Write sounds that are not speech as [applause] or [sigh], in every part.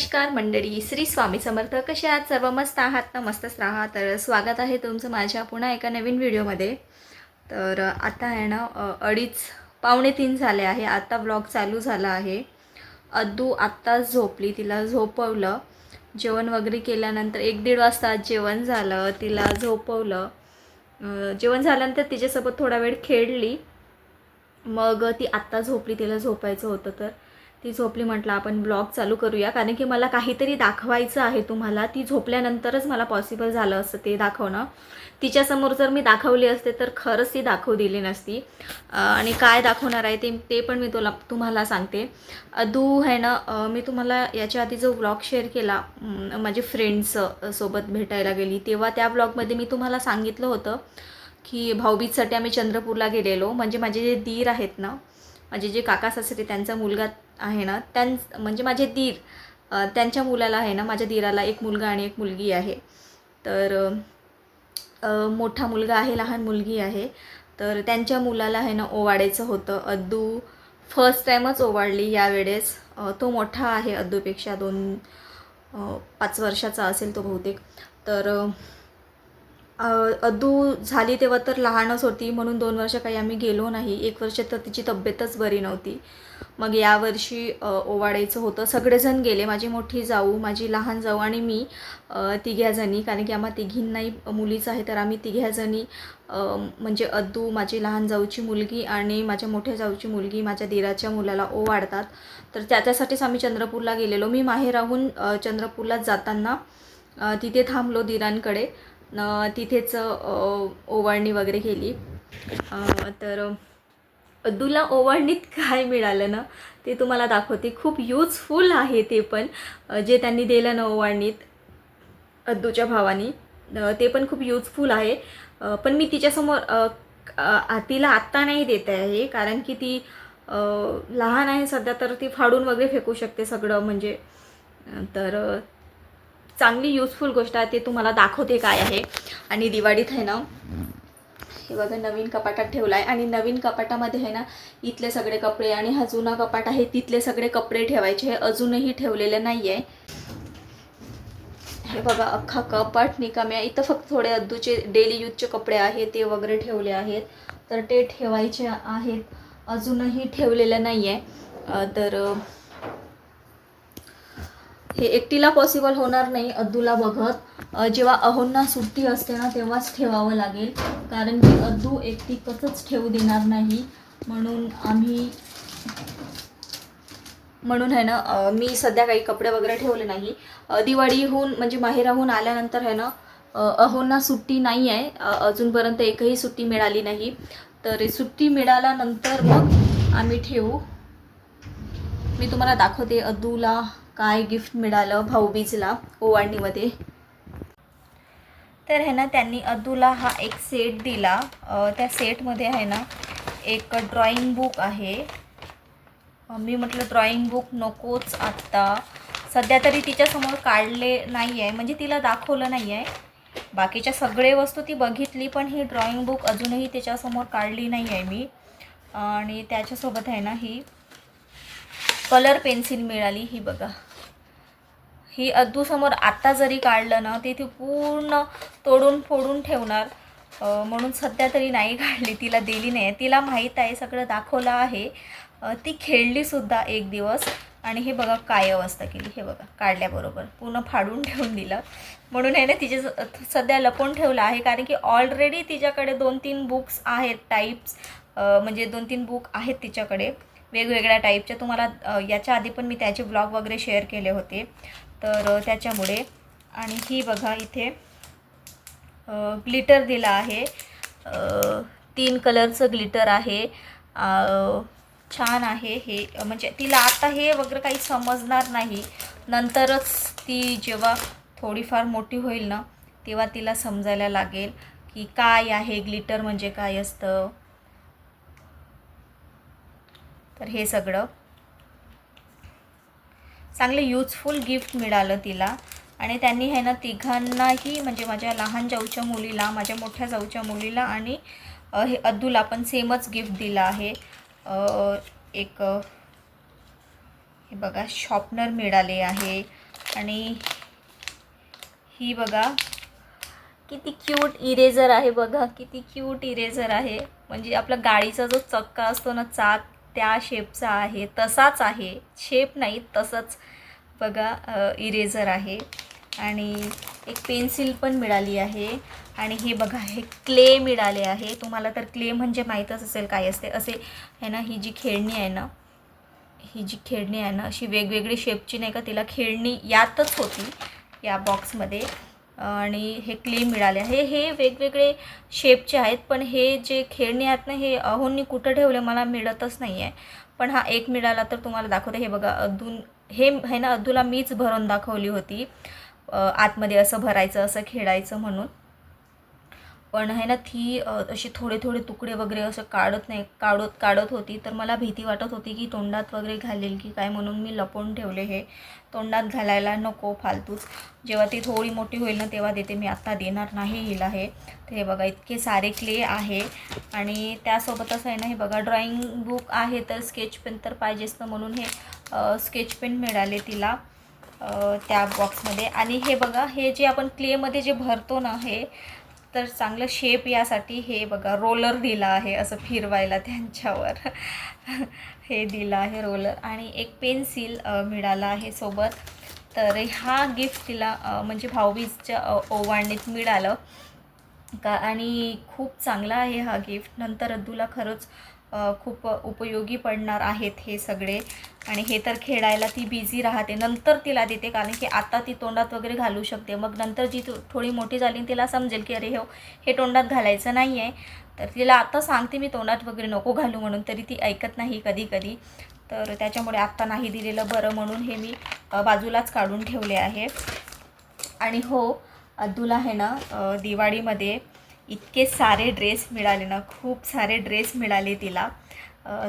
नमस्कार मंडळी श्री स्वामी समर्थ. कसे आहात सर्व? मस्त आहात ना? मस्तच राहा. तर स्वागत आहे तुमचं माझ्या पुन्हा एका नवीन व्हिडिओमध्ये. तर आता आहे ना अडीच पावणे तीन झाले आहे. आत्ता ब्लॉग चालू झाला आहे. अद्दू आत्ताच झोपली. तिला झोपवलं. जेवण वगैरे केल्यानंतर एक दीड वाजता जेवण झालं. तिला झोपवलं. जेवण झाल्यानंतर तिच्यासोबत थोडा वेळ खेळली. मग ती आत्ता झोपली. तिला झोपायचं होतं तर. ती झोपली म्हटलं आपण ब्लॉग चालू करूया. कारण की मला काहीतरी दाखवायचं आहे तुम्हाला. ती झोपल्यानंतरच मला पॉसिबल झालं असतं ते दाखवणं. तिच्यासमोर जर मी दाखवली असते तर खरंच ती दाखवू दिली नसती. आणि काय दाखवणार आहे ते ते पण मी तुला तुम्हाला सांगते. अदू आहे ना मी तुम्हाला याच्या आधी जो ब्लॉग शेअर केला माझे फ्रेंड्स सोबत भेटायला गेली तेव्हा त्या ब्लॉगमध्ये मी तुम्हाला सांगितलं होतं की भाऊबीजसाठी आम्ही चंद्रपूरला गेलेलो. म्हणजे माझे जे दीर आहेत ना माझे जे काका सासरे त्यांचा मुलगा आहे ना त्यां म्हणजे माझे दीर त्यांच्या मुलाला आहे ना माझ्या दीराला एक मुलगा आणि एक मुलगी आहे. तर मोठा मुलगा आहे लहान मुलगी आहे. तर त्यांच्या मुलाला आहे ना ओवाडायचं होतं. अद्दू फर्स्ट टाईमच ओवाळली यावेळेस. तो मोठा आहे अद्दूपेक्षा दोन पाच वर्षाचा असेल तो बहुतेक. तर अदू अद्दू झाली तेव्हा तर लहानच होती म्हणून दोन वर्ष काही आम्ही गेलो नाही. एक वर्ष तर तिची तब्येतच बरी नव्हती. मग यावर्षी ओवाडायचं ओवाळायचं होतं. सगळेजण गेले माझी मोठी जाऊ माझी लहान जाऊ आणि मी तिघ्याजणी. कारण की आम्हा तिघींनाही मुलीच आहे तर आम्ही तिघ्याजणी म्हणजे अद्दू माझी लहान जाऊची मुलगी आणि माझ्या मोठ्या जाऊची मुलगी माझ्या दिराच्या मुलाला ओवाळतात. तर त्याच्यासाठीच आम्ही चंद्रपूरला गेलेलो. मी माहेराहून राहून चंद्रपूरला जाताना तिथे थांबलो दिरांकडे. न तिथेच ओवाळणी वगैरे केली. तर अद्दूला ओवाळणीत काय मिळालं ना ते तुम्हाला दाखवते. खूप यूजफुल आहे ते पण जे त्यांनी दिलं ना ओवाळणीत अद्दूच्या भावानी. ते पण खूप यूजफुल आहे. पण मी तिच्यासमोर तिला आत्ता नाही देत आहे कारण की ती लहान आहे सध्या तर ती फाडून वगैरे फेकू शकते सगळं म्हणजे तर चांगली युजफुल गोष्ट आहे ते तुम्हाला दाखवते काय आहे. आणि दिवाळीत आहे ना हे बघा नवीन कपाटात ठेवला आहे आणि नवीन कपाटामध्ये आहे ना इथले सगळे कपडे आणि हा जुना कपाट आहे तिथले सगळे कपडे ठेवायचे हे अजूनही ठेवलेले नाही आहे हे बघा अख्खा कपाट निकामी आहे. इथं फक्त थोडे अद्दूचे डेली यूजचे कपडे आहेत ते वगैरे ठेवले आहेत. तर ते ठेवायचे आहेत. अजूनही ठेवलेले नाही आहे तर हे एकटीला पॉसिबल होणार नाही अद्दूला बघत. जेव्हा अहोंना सुट्टी असते ना तेव्हाच ठेवावं लागेल. कारण की अद्दू एकटी कसंच ठेवू देणार नाही. म्हणून आम्ही म्हणून आहे ना मी सध्या काही कपडे वगैरे ठेवले नाही. दिवाळीहून म्हणजे माहेराहून आल्यानंतर आहे ना अहोंना सुट्टी नाही आहे. अजूनपर्यंत एकही सुट्टी मिळाली नाही. तर सुट्टी मिळाल्यानंतर मग आम्ही ठेवू. मी तुम्हाला दाखवते अद्दूला. काय गिफ्ट मिळालं भाऊबीजला ओवाळणीमध्ये? तर आहे ना त्यांनी अदूला हा एक सेट दिला. त्या सेटमध्ये आहे ना एक ड्रॉइंग बुक आहे. मी म्हटलं ड्रॉइंग बुक नकोच आत्ता. सध्या तरी तिच्यासमोर काढले नाही आहे म्हणजे तिला दाखवलं नाही आहे बाकीच्या सगळे वस्तू ती बघितली पण ही ड्रॉइंग बुक अजूनही तिच्यासमोर काढली नाही आहे मी. आणि त्याच्यासोबत आहे ना ही कलर पेन्सिल मिळाली ही बघा. ही अद्दूसमोर आत्ता जरी काढलं ना ते ती पूर्ण तोडून फोडून ठेवणार. म्हणून सध्या तरी नाही काढली तिला दिली नाही. तिला माहीत आहे सगळं दाखवलं आहे. ती खेळलीसुद्धा एक दिवस. आणि हे बघा काय अवस्था केली हे बघा काढल्याबरोबर. पूर्ण फाडून ठेवून दिलं. म्हणून आहे ना तिचे स- सध्या लपवून ठेवलं आहे कारण की ऑलरेडी तिच्याकडे दोन तीन बुक्स आहेत टाईप्स म्हणजे दोन तीन बुक आहेत तिच्याकडे. वेगवेगळ्या टाईपच्या तुम्हाला याच्या आधी पण मी त्याचे ब्लॉग वगैरे शेअर केले होते. तर त्याच्यामुळे. आणि ही बघा इथे ग्लिटर दिला आहे. तीन कलरचं ग्लिटर आहे. छान आहे हे. म्हणजे तिला आता हे वगैरे काही समजणार नाही. नंतरच ती जेव्हा थोडीफार मोठी होईल ना तेव्हा तिला समजायला लागेल की काय आहे ग्लिटर म्हणजे काय असतं. तर हे सगळं. चांगलं यूजफुल गिफ्ट मिळालं तिला. आणि त्यांनी हे ना तिघांनाही म्हणजे माझ्या लहान जाऊच्या मुलीला माझ्या मोठ्या जाऊच्या मुलीला आणि हे अद्दूला पण सेमच गिफ्ट दिलं आहे. एक हे बघा शॉपनर मिळाले आहे. आणि ही बघा किती क्यूट इरेझर आहे बघा किती क्यूट इरेझर आहे. म्हणजे आपला गाडीचा जो चक्का असतो ना चाक त्या शेपचा आहे तसाच आहे. शेप नाही तसंच. बघा इरेझर आहे. आणि एक पेन्सिल पण मिळाली आहे. आणि हे बघा हे क्ले मिळाले आहे. तुम्हाला तर क्ले म्हणजे माहीतच असेल काय असते. असे आहे ना ही जी खेळणी आहे ना ही जी खेळणी आहे ना अशी वेगवेगळी शेपची नाही का तिला खेळणी यातच होती या बॉक्समध्ये आणि हे क्ले मिळाले आहे. हे वेगवेगळे शेपचे आहेत पण हे जे खेळणी आहेत ना हे अहोंनी कुठं ठेवले मला मिळतच नाही आहे पण हा एक मिळाला तर तुम्हाला दाखवते. हे बघा अदून हे आहे ना अदूला मीच भरून दाखवली होती. आतमध्ये असं भरायचं असं खेळायचं म्हणून. पण आहे ना ती असे अशी थोडे थोडे तुकडे वगैरे असं काढत नाही काढत काढत होती. तर मला भीती वाटत होती की तोंडात वगैरे घालेल की काय म्हणून मी लपवून ठेवले हे. तोंडात घालायला नको फालतूच. जेव्हा ती थोडी मोठी होईल ना तेव्हा देते मी आत्ता देणार नाही हिला हे. तर हे बघा इतके सारे क्ले आहे. आणि त्यासोबतच आहे ना हे बघा ड्रॉइंग बुक आहे तर स्केच पेन तर पाहिजेच ना म्हणून हे स्केच पेन मिळाले तिला त्या बॉक्समध्ये. आणि हे बघा हे जे आपण क्लेमध्ये जे भरतो ना हे तर चांगलं शेप यासाठी हे बघा रोलर दिला आहे असं फिरवायला त्यांच्यावर. [laughs] हे दिलं आहे रोलर आणि एक पेन्सिल मिळाला आहे सोबत. तर हा गिफ्ट तिला म्हणजे भाऊबीजच्या ओवाळणीत मिळालं. का आणि खूप चांगला आहे हा गिफ्ट नंतर अद्दूला खरंच खूप उपयोगी पडणार आहेत हे सगळे. आणि हे तर खेळायला ती बिझी राहते. नंतर तिला देते कारण की आता ती तोंडात वगैरे घालू शकते. मग नंतर जी थोडी मोठी झाली तिला समजेल की अरे हो हे तोंडात घालायचं नाही आहे तर तिला आता सांगते मी तोंडात वगैरे नको घालू म्हणून. तरी ती ऐकत नाही कधी कधी तर त्याच्यामुळे आत्ता नाही दिलेलं बरं म्हणून हे मी बाजूलाच काढून ठेवले आहे. आणि हो अद्दूला आहे ना दिवाळीमध्ये इतके सारे ड्रेस मिळाले ना खूप सारे ड्रेस मिळाले तिला.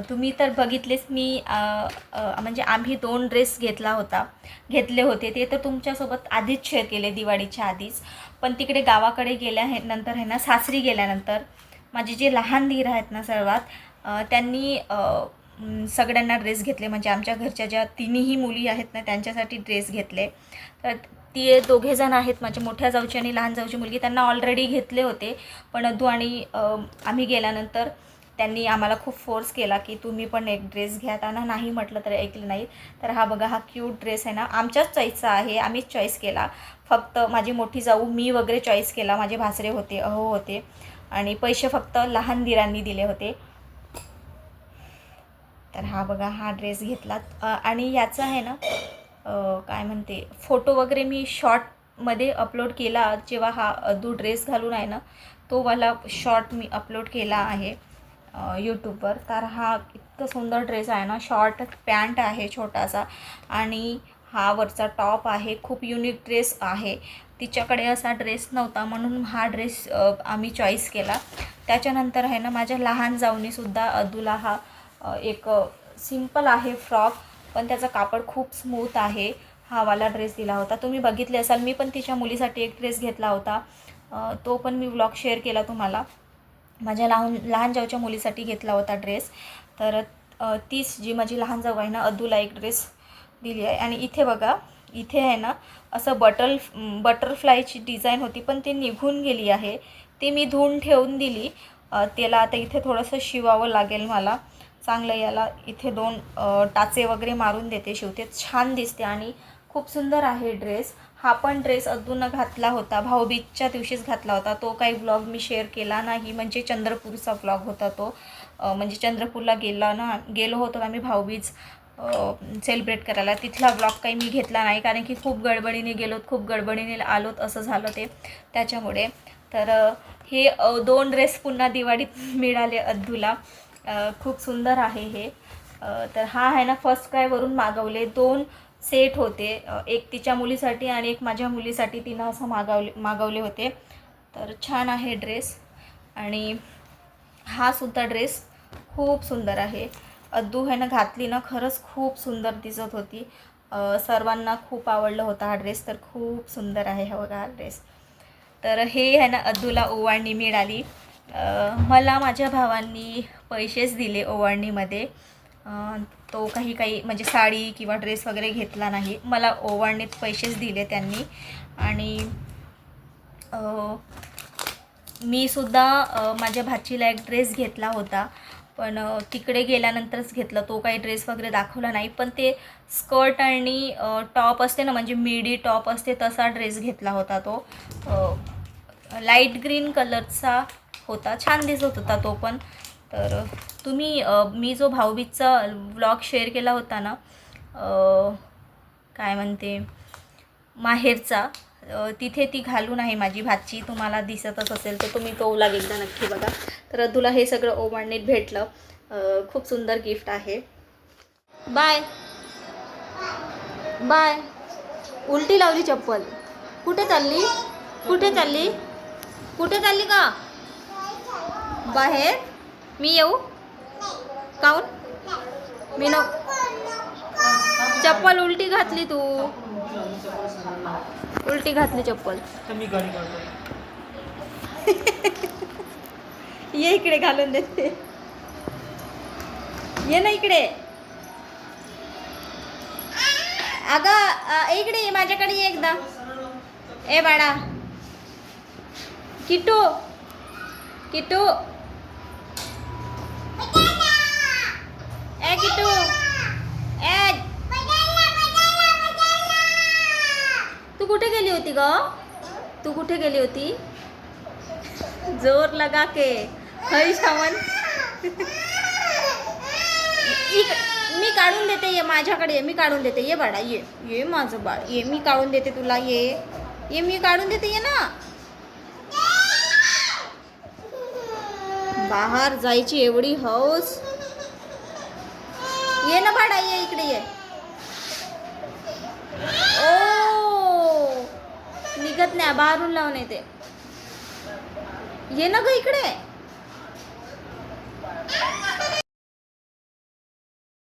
तुम्ही तर बघितलेच मी म्हणजे आम्ही दोन ड्रेस घेतला होता. घेतले होते ते तर तुमच्यासोबत आधीच शेअर केले दिवाळीच्या आधीच. पण तिकडे गावाकडे गेल्या हे नंतर आहे ना सासरी गेल्यानंतर माझे जे लहान धीर आहेत ना सर्वात त्यांनी सगळ्यांना ड्रेस घेतले. म्हणजे आमच्या घरच्या ज्या तिन्ही मुली आहेत ना त्यांच्यासाठी ड्रेस घेतले. तर ती दोघे जण आहेत माझ्या मोठ्या जाऊची आणि लहान जाऊची मुलगी. त्यांना ऑलरेडी घेतले होते. पण अदू आणि आम्ही गेल्यानंतर त्यांनी आम्हाला खूप फोर्स केला की तुम्ही पण एक ड्रेस घ्या. त्यांना नाही म्हटलं तर ऐकलं नाही. तर हा बघा हा क्यूट ड्रेस आहे ना आमच्याच चॉईसचा आहे. आम्हीच चॉईस केला. फक्त माझी मोठी जाऊ मी वगैरे चॉईस केला. माझे भासरे होते अहो होते. आणि पैसे फक्त लहान दिरांनी दिले होते. तर हा बघा हा ड्रेस घेतला. आणि याचा आहे ना काय म्हणते फोटो वगैरे मी शॉर्टमध्ये अपलोड केला. जेव्हा हा अदू ड्रेस घालून आहे ना तो वाला शॉर्ट मी अपलोड केला आहे यूट्यूबवर तर हा इतकं सुंदर ड्रेस आहे ना शॉर्ट पॅन्ट आहे छोटासा. आणि हा वरचा टॉप आहे खूप युनिक ड्रेस आहे. तिच्याकडे असा ड्रेस नव्हता म्हणून हा ड्रेस आम्ही चॉईस केला. त्याच्यानंतर आहे ना माझ्या लहान जाऊनीसुद्धा अदूला हा एक सिंपल आहे फ्रॉक पण त्याचं कापड खूप स्मूथ आहे. हा वाला ड्रेस दिला होता. तुम्ही बघितले असाल मी पण तिच्या मुलीसाठी एक ड्रेस घेतला होता. तो पण मी व्लॉग शेअर केला तुम्हाला. माझ्या लहान लहान जाऊच्या मुलीसाठी घेतला होता ड्रेस तर तीच जी माझी लहान जाऊ आहे ना अदूला एक ड्रेस दिली आहे. आणि इथे बघा इथे आहे ना असं बटल बटरफ्लायची डिझाईन होती पण ती निघून गेली आहे. ती मी धुवून ठेवून दिली. त्याला आता इथे थोडंसं शिवावं लागेल मला. चांगलं याला इथे दोन टाचे वगैरे मारून देते शिवते छान दिसते आणि खूप सुंदर आहे ड्रेस. हा पण ड्रेस अजून घातला होता भाऊबीजच्या दिवशीच घातला होता. तो काही ब्लॉग मी शेअर केला नाही म्हणजे चंद्रपूरचा ब्लॉग होता तो. म्हणजे चंद्रपूरला गेला ना गेलो होतो आम्ही भाऊबीज सेलिब्रेट करायला. तिथला ब्लॉग काही मी घेतला नाही कारण की खूप गडबडीने गेलोत खूप गडबडीने आलोत असं झालं ते. त्याच्यामुळे. तर हे दोन ड्रेस पुन्हा दिवाळीत मिळाले अद्दूला खूप सुंदर आहे हे. तर हा आहे ना फर्स्ट क्रायवरून मागवले. दोन सेट होते. एक तिच्या मुलीसाठी आणि एक माझ्या मुलीसाठी तिनं असं मागवले मागवले होते. तर छान आहे ड्रेस आणि हा सुद्धा ड्रेस खूप सुंदर आहे. अद्दू ह्यानं घातली ना खरंच खूप सुंदर दिसत होती. सर्वांना खूप आवडलं होता हा ड्रेस तर खूप सुंदर आहे हा बघा हा ड्रेस तर हे आहे ना अद्दूला ओवाळणी मिळाली. मला माझ्या भावांनी पैसेच दिले ओवाळणीमध्ये. तो काही काही म्हणजे साडी किंवा ड्रेस वगैरे घेतला नाही. मला ओवाळणीत पैसेच दिले त्यांनी. आणि मी सुद्धा माझ्या भाचीला एक ड्रेस घेतला होता. पण तिकडे गेल्यानंतरच घेतला. तो काही ड्रेस वगैरे दाखवला नाही. पण ते स्कर्ट आणि टॉप असते ना म्हणजे मिडी टॉप असते तसा ड्रेस घेतला होता तो. लाइट ग्रीन कलरचा होता. छान दिसत होता तो पण. तर तुम्ही मी जो भाऊबीजचा व्लॉग शेअर केला होता ना काय म्हणते माहेरचा तिथे ती घालून आहे माझी भाची. तुम्हाला दिसतच असेल तर तुम्ही तो लागेल एकदा नक्की बघा. तर तुला हे सगळं ओवाळणीत भेटलं. खूप सुंदर गिफ्ट आहे. बाय. बाय. उलटी लावली चप्पल. कुठे चालली? कुठे चालली? कुठे चालली का बाहेर? मी येऊ? काऊन? मी न चप्पल उलटी घातली तू. उलटी घातली चप्पल. [laughs] ये इकडे घालून देते ये ना इकडे. अगं इकडे ये माझ्याकडे ये एकदा. ए बाळा. किटू किटू ए किटू ए तू कुठे गेली होती ग? तू कुठे गेली होती? जोर लगा के. हई सावन मी काढून देते ये माझ्याकडे ये मी काढून देते. ये बाळा ये ये माझं बाळ. ये मी काढून देते तुला ये. ये मी काढून देते ये ना. बाहेर जायची एवढी हौस. ये ना बाळा ये इकडे ये. ओ निघत नाही बाहेरून लावून येते. ये ना ग इकडे.